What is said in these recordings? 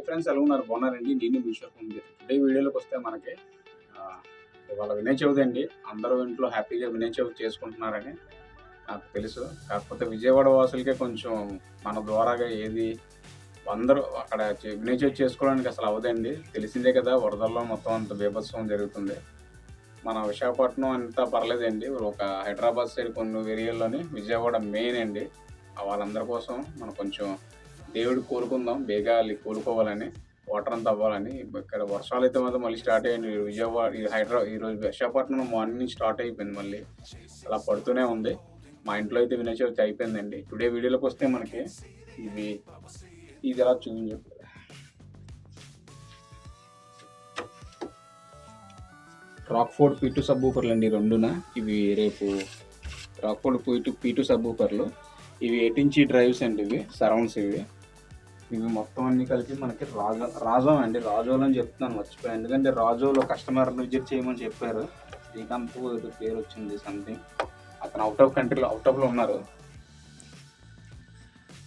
Hi friends ఎలా ఉన్నారు? బాగున్నారండి. నేను మీ ఉంది టుడే వీడియోలోకి వస్తే మనకి ఇవాళ వినాయక చవితి అండి. అందరూ ఇంట్లో హ్యాపీగా వినాయక చవితి చేసుకుంటున్నారని నాకు తెలుసు. కాకపోతే విజయవాడ వాసులకే కొంచెం మన ద్వారాగా ఏది అందరూ అక్కడ చే- చవితి చేసుకోవడానికి అసలు అవదండి. తెలిసిందే కదా వరదల్లో మొత్తం అంత బీభత్సం జరుగుతుంది. మన విశాఖపట్నం అంతా పర్లేదండి. ఒక హైదరాబాద్ సైడ్ కొన్ని ఏరియాల్లోని విజయవాడ మెయిన్ అండి. వాళ్ళందరి కోసం మనం కొంచెం దేవుడు కోరుకుందాం వేగాలి కోలుకోవాలని వాటర్ అంతా అవ్వాలని. ఇక్కడ వర్షాలు అయితే మాత్రం మళ్ళీ స్టార్ట్ అయ్యింది విజయవాడ ఈ హైదరాబాద్ ఈరోజు విశాఖపట్నం మార్నింగ్ నుంచి స్టార్ట్ అయిపోయింది మళ్ళీ. అలా పడుతూనే ఉంది. మా ఇంట్లో అయితే వినాయక చవితి అయిపోయిందండి. టుడే వీడియోలోకి వస్తే మనకి ఇది ఇది ఎలా చూపించు రాక్ఫోర్డ్ పీ టూ సబ్ అండి రెండున. ఇవి రేపు Rockford P two P two sub ఇవి ఎయిట్ ఇంచి డ్రైవ్స్ అండి ఇవి సరౌండ్స్ ఇవి. ఇవి మొత్తం అన్ని కలిపి మనకి రాజా రాజం అండి రాజోలు అని చెప్తున్నాను మర్చిపోయాను. ఎందుకంటే రాజోలో కస్టమర్ విజిట్ చేయమని చెప్పారు. శ్రీకాంత్ పేరు వచ్చింది సంథింగ్ అతను అవుట్ ఆఫ్ కంట్రీలో అవుట్ ఆఫ్లో ఉన్నారు.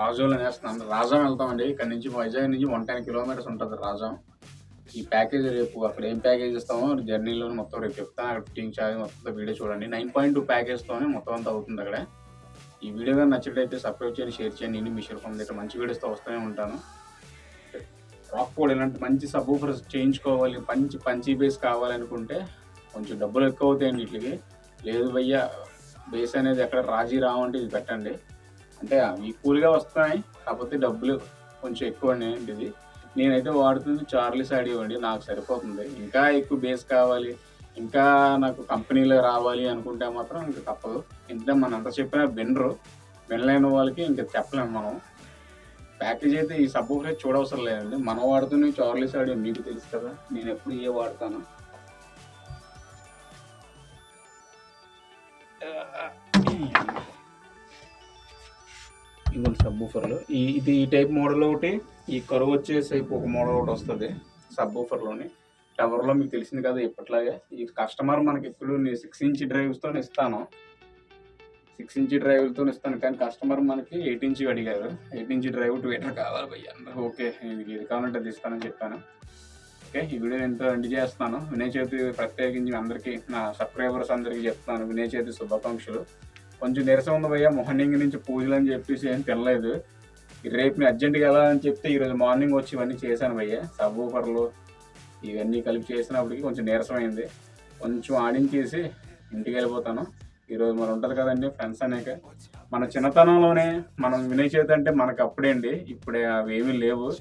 రాజోలు వేస్తున్నాను రాజం వెళ్తామండి. ఇక్కడ నుంచి వైజాగ్ నుంచి వన్ టెన్ కిలోమీటర్స్ ఉంటుంది రాజం. ఈ ప్యాకేజ్ రేపు అక్కడ ఏం ప్యాకేజ్ ఇస్తామో జర్నీలో మొత్తం రేపు చెప్తాను. అక్కడ ఫిట్టింగ్ ఛార్జ్ మొత్తం వీడియో చూడండి. నైన్ పాయింట్ టూ ప్యాకేజ్తోనే మొత్తం అంతా అవుతుంది అక్కడ. ఈ వీడియో కానీ నచ్చినట్లయితే సబ్స్క్రైబ్ చేయండి షేర్ చేయండి. నేను మీ షేర్ ఫోన్ దగ్గర మంచి వీడియోస్తో వస్తూనే ఉంటాను. రాక్ కూడా ఇలాంటి మంచి సబ్ ఊఫర్స్ చేయించుకోవాలి మంచి పంచి బేస్ కావాలనుకుంటే కొంచెం డబ్బులు ఎక్కువ అవుతాయండి వీటికి. లేదు భయ్య బేస్ అనేది ఎక్కడ రాజీ రావంటే ఇది పెట్టండి. అంటే అవి కూల్గా వస్తున్నాయి కాకపోతే డబ్బులు కొంచెం ఎక్కువ అండి ఇది. నేనైతే వాడుతుంది చార్లీ ఆడియో అండి నాకు సరిపోతుంది. ఇంకా ఎక్కువ బేస్ కావాలి ఇంకా నాకు కంపెనీలో రావాలి అనుకుంటే మాత్రం ఇంకా తప్పదు. ఎందుకంటే మనం ఎంత చెప్పినా వినరు వినలేని వాళ్ళకి ఇంకా చెప్పలేము మనం. ప్యాకేజ్ అయితే ఈ సబ్బు ఫ్రెష్ చూడవసరం లేదండి. మనం వాడుతున్న చార్లీస్ ఆడియో మీకు తెలుసు కదా. నేను ఎప్పుడు ఏ వాడతాను? ఇవ్వండి సబ్ ఊఫర్లు ఈ ఇది ఈ టైప్ మోడల్ ఒకటి ఈ కరువు వచ్చేసి ఒక మోడల్ ఒకటి వస్తుంది సబ్ ఊఫర్లోని టవర్లో మీకు తెలిసింది కదా ఇప్పట్లాగే. ఈ కస్టమర్ మనకి ఇప్పుడు నేను సిక్స్ ఇంచ్ డ్రైవ్స్తో ఇస్తాను. సిక్స్ ఇంచ్ డ్రైవ్లతో ఇస్తాను. కానీ కస్టమర్ మనకి ఎయిట్ ఇంచ్ అడిగారు. ఎయిట్ ఇంచ్ డ్రైవ్ ట్వీటర్ కావాలి భయ్య. ఓకే ఇది ఇది కావాలంటే అది ఇస్తానని చెప్పాను. ఓకే ఈ వీడియో ఎంతో ఎండ్ చేస్తున్నాను. వినయ చేతి ప్రత్యేకించి అందరికీ నా సబ్స్క్రైబర్స్ అందరికీ చెప్తున్నాను. వినయ చేతి శుభాకాంక్షలు. కొంచెం నీరసం ఉంది భయ్య. మార్నింగ్ నుంచి పూజలు అని చెప్పేసి ఏం తినలేదు. రేపు నేను అర్జెంట్గా వెళ్ళాలని చెప్తే ఈరోజు మార్నింగ్ వచ్చి ఇవన్నీ చేశాను భయ్య. సబ్ ఊపర్లు ఇవన్నీ కలిపి చేసినప్పటికి కొంచెం నీరసమైంది. కొంచెం ఆడించేసి ఇంటికి వెళ్ళిపోతాను. ఈరోజు మనం ఉంటుంది కదండి ఫ్రెండ్స్ అనేక. మన చిన్నతనంలోనే మనం వినయ చేతి అంటే మనకు అప్పుడే అండి ఇప్పుడే అవి ఏమీ లేవు.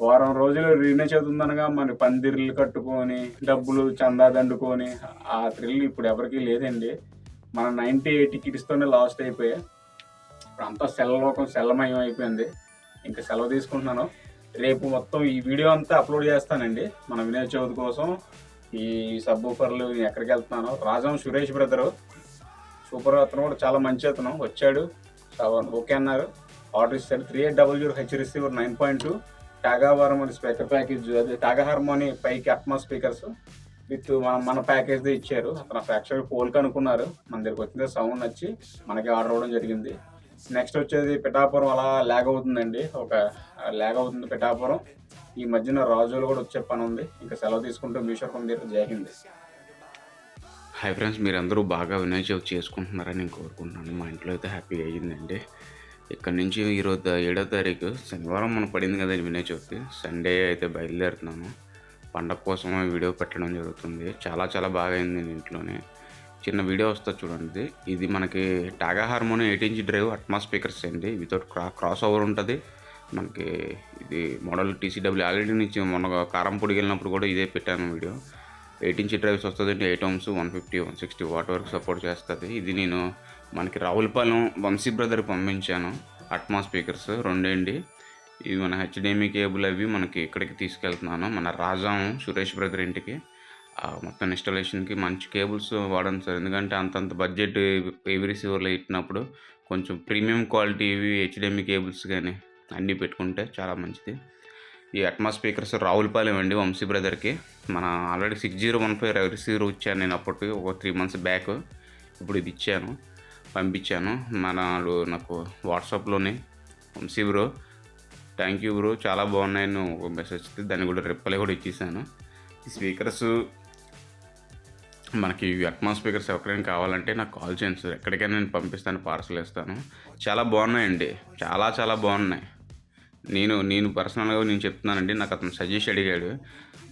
వారం రోజులు వినయ చేతి ఉందనగా మన పందిర్లు కట్టుకొని డబ్బులు చందా దండుకొని ఆ థ్రిల్ ఇప్పుడు ఎవరికీ లేదండి. మన నైంటీ ఎయిటీ కిడ్స్తోనే లాస్ట్ అయిపోయాయి. ఇప్పుడు అంతా సెలలోకం సెల్లమయం అయిపోయింది ఇంకా సెలవు తీసుకుంటున్నాను. రేపు మొత్తం ఈ వీడియో అంతా అప్లోడ్ చేస్తానండి. మన వినాయక చవితి కోసం ఈ సబ్ ఊఫర్లు నేను ఎక్కడికి వెళ్తున్నాను. రాజం సురేష్ బ్రదరు. సూపర్ అతను కూడా చాలా మంచి అతను. వచ్చాడు. ఓకే అన్నారు. ఆర్డర్ ఇస్తాడు. Three eight double zero H receiver nine point two Taga అని స్పీకర్ ప్యాకేజ్ అదే టాగా హార్మోని పైకి అట్మా స్పీకర్స్ విత్ మన మన ప్యాకేజ్ ఇచ్చారు. అతను యాక్చువల్ పోల్కి అనుకున్నారు. మన దగ్గరికి వచ్చింది సౌండ్ వచ్చి మనకి ఆర్డర్ అవ్వడం జరిగింది. నెక్స్ట్ వచ్చేది పిఠాపురం అలా ల్యాగ్ అవుతుందండి. ఒక ల్యాగ్ అవుతుంది పిఠాపురం. ఈ మధ్యన రాజులు కూడా వచ్చే పని ఉంది. ఇంకా సెలవు తీసుకుంటూ మీషోకం దగ్గర జరిగింది హాయ్ ఫ్రెండ్స్ మీరందరూ బాగా వినాయక చవితి చేసుకుంటున్నారని నేను కోరుకుంటున్నాను. మా ఇంట్లో అయితే హ్యాపీ అయ్యిందండి. ఇక్కడ నుంచి ఈరోజు ఏడో తారీఖు శనివారం మనం పడింది కదండి వినాయక చవితి. సండే అయితే బయలుదేరుతున్నాను. పండగ కోసం వీడియో పెట్టడం జరుగుతుంది. చాలా చాలా బాగా అయింది నేను ఇంట్లోనే. చిన్న వీడియో వస్తుంది చూడండి. ఇది మనకి Taga Harmony eight inch drive Atmos speakers అండి. వితౌట్ క్రా క్రాస్ ఓవర్ ఉంటుంది. మనకి ఇది మోడల్ టీసీడబ్ల్యూ ఆల్రెడీ నుంచి మొన్న కారంపొడికి వెళ్ళినప్పుడు కూడా ఇదే పెట్టాను వీడియో. ఎయిట్ ఇంచ్ డ్రైవ్స్ వస్తుంది eight ohms one fifty one sixty watt వరకు సపోర్ట్ చేస్తుంది. ఇది నేను మనకి రావులపాలెం వంశీ బ్రదర్కి పంపించాను. అట్మా స్పీకర్స్ రెండేండి ఇవి మన హెచ్డిఎంఈ కేబుల్ అవి మనకి ఇక్కడికి తీసుకెళ్తున్నాను. మన రాజాం సురేష్ బ్రదర్ ఇంటికి. మొత్తం ఇన్స్టాలేషన్కి మంచి కేబుల్స్ వాడండి సార్. ఎందుకంటే అంతంత బడ్జెట్ ఏవి రిసీవర్లు ఇచ్చినప్పుడు కొంచెం ప్రీమియం క్వాలిటీ ఇవి హెచ్డిఎంఈ కేబుల్స్ కానీ అన్నీ పెట్టుకుంటే చాలా మంచిది. ఈ అట్మా స్పీకర్స్ రావులపాలెం అండి వంశీ బ్రదర్కి. మన already six zero one five receiver ఇచ్చాను నేను అప్పటికి ఒక త్రీ మంత్స్ బ్యాక్. ఇప్పుడు ఇది ఇచ్చాను పంపించాను. మన నాకు వాట్సాప్లోనే Vamshi bro thank you bro చాలా బాగున్నాయి నువ్వు ఒక మెసేజ్ దాన్ని కూడా రిప్లై కూడా ఇచ్చేసాను. స్పీకర్స్ మనకి అట్మాస్ స్పీకర్స్ ఎవరికైనా కావాలంటే నాకు కాల్ చేయండి సార్. ఎక్కడికైనా నేను పంపిస్తాను పార్సల్ ఇస్తాను. చాలా బాగున్నాయండి. చాలా చాలా బాగున్నాయి. నేను నేను పర్సనల్గా నేను చెప్తున్నానండి. నాకు అతను సజెస్ట్ అడిగాడు.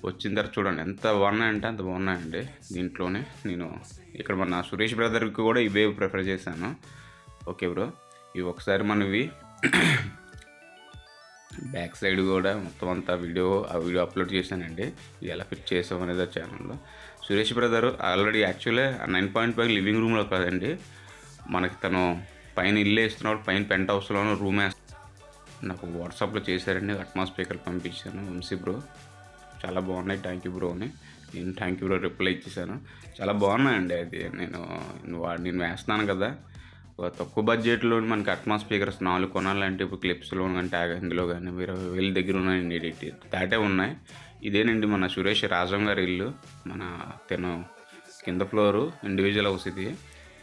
వచ్చిన తర్వాత చూడండి ఎంత బాగున్నాయంటే అంత బాగున్నాయండి దీంట్లోనే. నేను ఇక్కడ మన సురేష్ బ్రదర్కి కూడా ఇవే ప్రిఫర్ చేశాను. ఓకే బ్రో ఇవి ఒకసారి మనవి. బ్యాక్ సైడ్ కూడా మొత్తం అంతా వీడియో ఆ వీడియో అప్లోడ్ చేశానండి. ఇది ఎలా ఫిట్ చేసాం అనేది ఆ ఛానల్లో Suresh brother already actually nine point five living రూమ్లో కాదండి. మనకి తను పైన ఇల్లు వేస్తున్నాడు పైన పెంట్ హౌస్లోనూ రూమ్ నాకు వాట్సాప్లో చేశారండి అట్మాస్ స్పీకర్ పంపించాను వంశీ బ్రో. చాలా బాగున్నాయి థ్యాంక్ యూ బ్రో అని. నేను థ్యాంక్ యూ బ్రో రిప్లై ఇచ్చేసాను. చాలా బాగున్నాయండి అది నేను వా- నేను వేస్తున్నాను కదా. తక్కువ బడ్జెట్లో మనకి అట్మా స్పీకర్స్ నాలుగు కొనాలంటే ఇప్పుడు క్లిప్స్లో కానీ ట్యాగ్ ఇందులో కానీ వేరే వీళ్ళ దగ్గర ఉన్నాయండి ఎడిట్ దాటే ఉన్నాయి. ఇదేనండి మన సురేష్ రాజం గారి ఇల్లు. మన తిన కింద ఫ్లోరు ఇండివిజువల్ హౌస్ ఇది.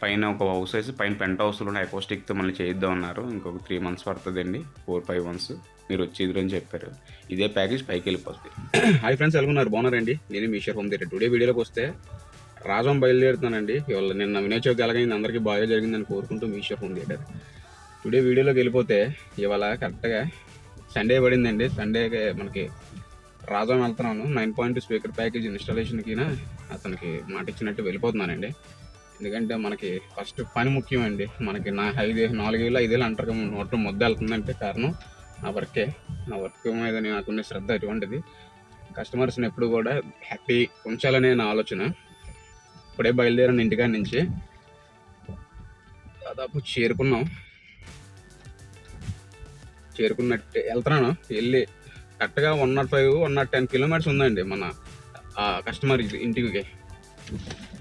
పైన ఒక హౌస్ వేసి పైన పెంట్ హౌస్లో ఎకోస్టిక్తో మళ్ళీ చేయిద్దాం అన్నారు. ఇంకొక త్రీ మంత్స్ పడుతుందండి. ఫోర్ ఫైవ్ మంత్స్ మీరు వచ్చేది అని చెప్పారు. ఇదే ప్యాకేజ్ పైకి వెళ్ళిపోతుంది హాయ్ ఫ్రెండ్స్ ఎలాగున్నారు బాగున్నారండి నేను మీ షేర్ హోమ్ దగ్గర టుడే వీడియోలోకి వస్తే రాజం బయలుదేరుతానండి ఇవాళ నిన్న వినాయక ఎలాగైంది? అందరికీ బాగా జరిగిందని కోరుకుంటూ మీ షేర్ హోమ్ థియేటర్ టుడే వీడియోలోకి వెళ్ళిపోతే ఇవాళ కరెక్ట్గా సండే పడిందండి. సండేకి మనకి రాజం వెళ్తున్నాను. నైన్ పాయింట్ స్పీకర్ ప్యాకేజ్ ఇన్స్టాలేషన్కి అతనికి మాట ఇచ్చినట్టు వెళ్ళిపోతున్నానండి. ఎందుకంటే మనకి ఫస్ట్ పని ముఖ్యం అండి మనకి నా ఐదు నాలుగేళ్ళు ఐదేళ్ళు అంటారు కదా, నోట్లో ముద్ద వెళ్తుందంటే కారణం నా వర్కే. నా వర్క్ మీద నాకున్న శ్రద్ధ అటువంటిది. కస్టమర్స్ని ఎప్పుడు కూడా హ్యాపీ ఉంచాలనే నా ఆలోచన. ఇప్పుడే బయలుదేరాను ఇంటికాడి నుంచి. దాదాపు చేరుకున్నాం. చేరుకున్నట్టే వెళ్తున్నాను. వెళ్ళి కరెక్ట్గా one not five one not ten kilometres ఉందండి మన ఆ కస్టమర్ ఇంటికి.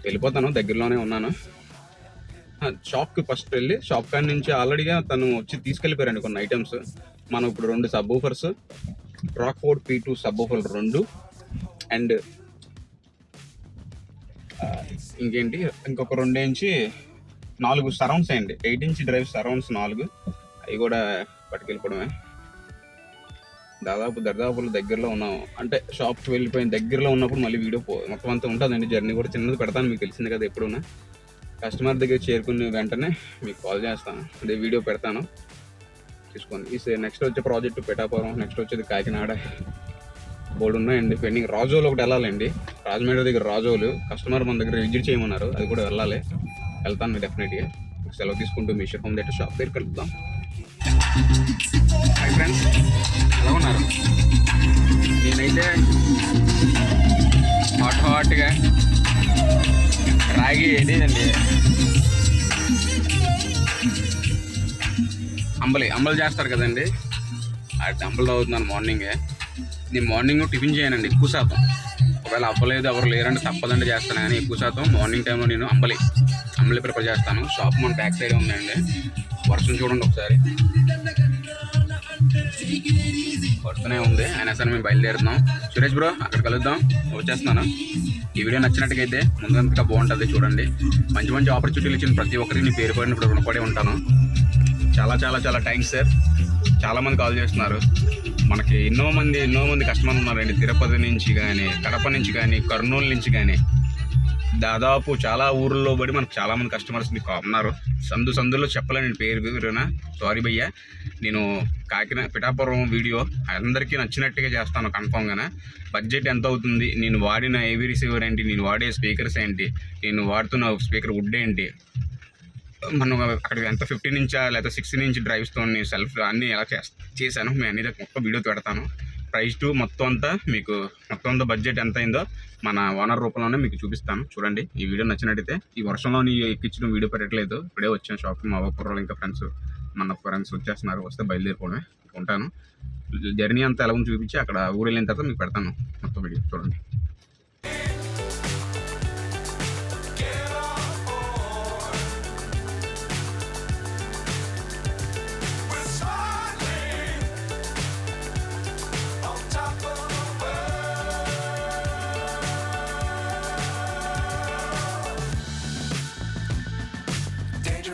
వెళ్ళిపోతాను దగ్గరలోనే ఉన్నాను. షాప్కి ఫస్ట్ వెళ్ళి షాప్ కాడి నుంచి ఆల్రెడీగా తను వచ్చి తీసుకెళ్ళిపోయారండి కొన్ని ఐటమ్స్ మనం ఇప్పుడు రెండు subwoofers Rockford P two subwoofer రెండు అండ్ ఇంకేంటి? ఇంకొక రెండు ఇంచి నాలుగు సరౌండ్స్ అండి ఎయిట్ ఇంచ్ డ్రైవ్ సరౌండ్స్ నాలుగు. అవి కూడా పట్టుకెళ్ళిపోవడమే. దాదాపు దర్దాపుల దగ్గరలో ఉన్నాం అంటే షాప్కి వెళ్ళిపోయిన దగ్గరలో ఉన్నప్పుడు మళ్ళీ వీడియో పో మొత్తం అంతా ఉంటుందండి జర్నీ కూడా. చిన్నది పెడతాను మీకు తెలిసింది కదా ఎప్పుడున్నా కస్టమర్ దగ్గర చేరుకున్న వెంటనే మీకు కాల్ చేస్తాను. అదే వీడియో పెడతాను. తీసుకొని ఈ నెక్స్ట్ వచ్చే ప్రాజెక్ట్ పెటాపురం నెక్స్ట్ వచ్చేది కాకినాడ. బోర్డు ఉన్నాయండి. పెండింగ్ రాజోలు ఒకటి వెళ్ళాలండి. రాజమండ్రి దగ్గర రాజోలు కస్టమర్ మన దగ్గర విజిట్ చేయమన్నారు. అది కూడా వెళ్ళాలి. వెళ్తాను డెఫినెట్గా సెలవు తీసుకుంటూ మీ షాప్ దగ్గర షాప్ దగ్గర వెళ్తాం హాయ్ ఫ్రెండ్స్ ఎలా ఉన్నారు? నేనైతే హాట్ హాట్గా రాగి ఏంటిదండి అంబలి అంబలి చేస్తారు కదండి. ఆ అంబలి అవుతున్నాను మార్నింగే నేను మార్నింగ్ టిఫిన్ చేయనండి ఎక్కువ శాతం. ఒకవేళ అవ్వలేదు ఎవరు లేరంటే తప్పదండి చేస్తాను కానీ ఎక్కువ శాతం మార్నింగ్ టైంలో నేను అంబలి అంబలి ప్రిపేర్ చేస్తాను. షాప్ మన బ్యాక్ సైడ్ ఉందండి. వర్షం చూడండి ఒకసారి. పడుతూనే ఉంది. అయినా సరే మేము బయలుదేరుతున్నాం. సురేష్ బ్రో అక్కడ కలుద్దాం. వచ్చేస్తున్నాను. ఈ వీడియో నచ్చినట్టుగైతే ముందుగా బాగుంటుంది చూడండి. మంచి మంచి ఆపర్చునిటీలు ఇచ్చిన ప్రతి ఒక్కరికి నేను పేరు పడినప్పుడు రుణపడి ఉంటాను. చాలా చాలా చాలా థ్యాంక్స్ సార్ చాలామంది కాల్ చేస్తున్నారు. మనకి ఎన్నో మంది ఎన్నో మంది కస్టమర్లు ఉన్నారండి. తిరుపతి నుంచి కానీ కడప నుంచి కానీ కర్నూలు నుంచి కానీ దాదాపు చాలా ఊర్లో పడి మనకు చాలామంది కస్టమర్స్ మీకు ఉన్నారు. సందు సందులో చెప్పలేను నేను పేరు పేరునా సారీ భయ్యా. నేను కాకినాడ పిఠాపురం వీడియో అందరికీ నచ్చినట్టుగా చేస్తాను కన్ఫామ్గానే బడ్జెట్ ఎంత అవుతుంది? నేను వాడిన ఏవి రిసీవర్ ఏంటి? నేను వాడే స్పీకర్స్ ఏంటి? నేను వాడుతున్న స్పీకర్ వుడ్ ఏంటి? మనం అక్కడ ఎంత ఫిఫ్టీన్ ఇంచా లేకపోతే సిక్స్టీన్ ఇంచ్ డ్రైవ్స్తో సెల్ఫ్ అన్నీ ఎలా చేస్తా చేశాను మేము అనేది మొత్తం వీడియో పెడతాను. ప్రైస్ టు మొత్తం అంతా మీకు మొత్తం అంతా బడ్జెట్ ఎంత అయిందో మన ఓనర్ రూపంలోనే మీకు చూపిస్తాను. చూడండి ఈ వీడియో నచ్చినట్టయితే ఈ వర్షంలోని ఎక్కించడం వీడియో పెట్టట్లేదు. ఇప్పుడే వచ్చాను షాప్కి మా కుర్రోళ్ళు ఇంకా ఫ్రెండ్స్ మన ఫ్రెండ్స్ వచ్చేస్తున్నారు. వస్తే బయలుదేరిపోవడమే. ఉంటాను. జర్నీ అంతా ఎలా ఉంది చూపించి అక్కడ ఊరు వెళ్ళిన తర్వాత మీకు పెడతాను. మొత్తం వీడియో చూడండి.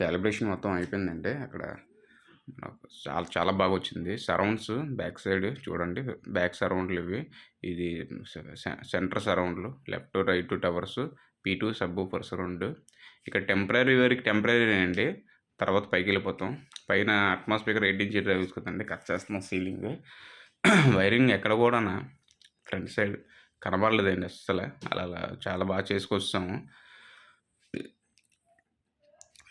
Calibration మొత్తం అయిపోయిందండి. అక్కడ చాలా చాలా బాగా వచ్చింది. సరౌండ్స్ బ్యాక్ సైడ్ చూడండి. బ్యాక్ సరౌండ్లు ఇవి. ఇది centre సరౌండ్లు left right towers P two subwoofers ఇక్కడ టెంపరీ వరకు టెంపరీ అండి. తర్వాత పైకి వెళ్ళిపోతాం. పైన అట్మాస్ఫియర్ ఎయిట్ ఇంచ్ డ్రైవ్స్ కదండి. కట్ చేస్తున్నాం సీలింగ్ వైరింగ్ ఎక్కడ కూడా ఫ్రంట్ సైడ్ కనబడలేదండి అస్సలు. అలా అలా చాలా బాగా చేసుకొచ్చాము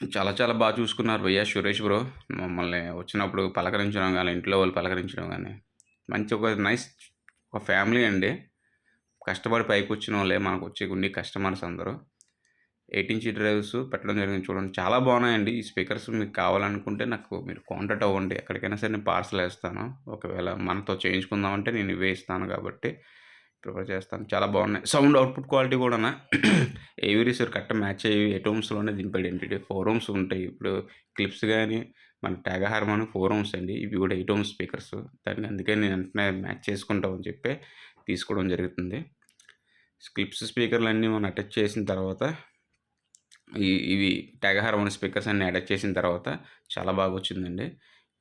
చాలా చాలా బాగా చూసుకున్నారు భయ్యా సురేష్ బ్రో. మమ్మల్ని వచ్చినప్పుడు పలకరించడం కానీ ఇంట్లో వాళ్ళు పలకరించడం కానీ. మంచి ఒక నైస్ ఒక ఫ్యామిలీ అండి. కష్టపడి పైకి వచ్చిన వాళ్ళే మనకు వచ్చే ఉండి కస్టమర్స్ అందరూ. ఎయిట్ ఇంచ్ డ్రైవ్స్ పెట్టడం జరిగింది చూడండి. చాలా బాగున్నాయండి. ఈ స్పీకర్స్ మీకు కావాలనుకుంటే నాకు మీరు కాంటాక్ట్ అవ్వండి. ఎక్కడికైనా సరే నేను పార్సల్ వేస్తాను. ఒకవేళ మనతో చేయించుకుందామంటే నేను ఇవే ఇస్తాను కాబట్టి. ప్రిఫర్ చేస్తాను. చాలా బాగున్నాయి. సౌండ్ అవుట్పుట్ క్వాలిటీ కూడా ఏవి సార్ కరెక్ట్ మ్యాచ్ అయ్యి ఎయిట్ రూమ్స్లోనే దింపాడు ఏంటంటే ఫోర్ రూమ్స్ ఉంటాయి. ఇప్పుడు క్లిప్స్ కానీ మన ట్యాగ్ హార్మోన్ ఫోర్ రూమ్స్ అండి. ఇవి కూడా ఎయిట్ రూమ్స్ స్పీకర్స్. దాన్ని అందుకే నేను వెంటనే మ్యాచ్ చేసుకుంటామని చెప్పి తీసుకోవడం జరుగుతుంది. క్లిప్స్ స్పీకర్లు అన్నీ మనం అటాచ్ చేసిన తర్వాత ఇవి ట్యాగ్ హార్మోన్ స్పీకర్స్ అన్ని అటాచ్ చేసిన తర్వాత చాలా బాగా వచ్చిందండి.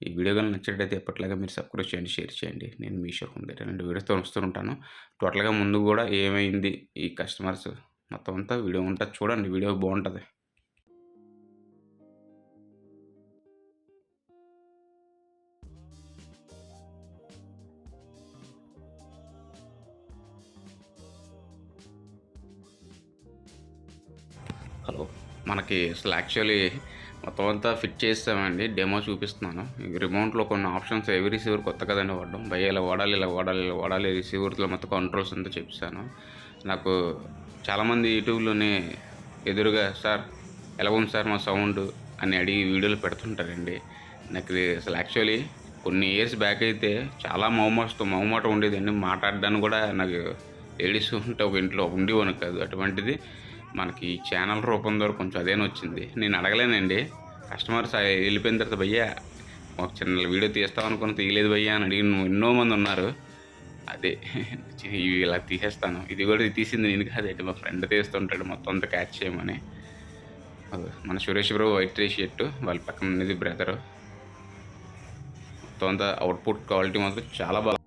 ఈ వీడియో కానీ నచ్చినట్టయితే ఎప్పటిలాగా మీరు సబ్స్క్రైబ్ చేయండి షేర్ చేయండి. నేను మీ షో ఉంది రెండు వీడియోస్తో వస్తుంటాను టోటల్గా ముందు కూడా ఏమైంది ఈ కస్టమర్స్ మొత్తం అంతా వీడియో ఉంటుంది చూడండి వీడియో బాగుంటుంది. హలో మనకి అసలు యాక్చువల్లీ మొత్తం అంతా ఫిట్ చేస్తామండి డెమో చూపిస్తున్నాను. రిమోట్లో కొన్ని ఆప్షన్స్ ఎవరి రిసీవర్ కొత్త కదండి వాడడం. భయ ఇలా వాడాలి ఇలా వాడాలి ఇలా వాడాలి రిసీవర్లో మొత్తం కంట్రోల్స్ అంతా చెప్పాను నాకు చాలామంది యూట్యూబ్లోనే ఎదురుగా సార్ ఎలా ఉంది సార్ మా సౌండ్? అని అడిగి వీడియోలు పెడుతుంటారండి. నాకు అసలు యాక్చువల్లీ కొన్ని ఇయర్స్ బ్యాక్ అయితే చాలా మౌమాటతో మౌమాట ఉండేదండి. మాట్లాడడానికి కూడా నాకు లేడీస్ ఉంటే ఒక ఇంట్లో ఉండేవాను కాదు. అటువంటిది మనకి ఛానల్ రూపం ద్వారా కొంచెం అదేనా వచ్చింది. నేను అడగలేనండి. కస్టమర్స్ వెళ్ళిపోయిన తర్వాత భయ్యా ఒక చిన్న వీడియో తీస్తాం అనుకుని తీయలేదు భయ్యా అని అడిగిన ఎన్నో మంది ఉన్నారు. అదే ఇవి ఇలా తీసేస్తాను. ఇది కూడా ఇది తీసింది నేను కాదండి మా ఫ్రెండ్ తీస్తుంటాడు మొత్తం అంతా క్యాచ్ చేయమని. మన Suresh bro white T shirt వాళ్ళ పక్కన ఉన్నది బ్రదరు మొత్తం అంతా అవుట్పుట్ క్వాలిటీ మాత్రం చాలా బాగా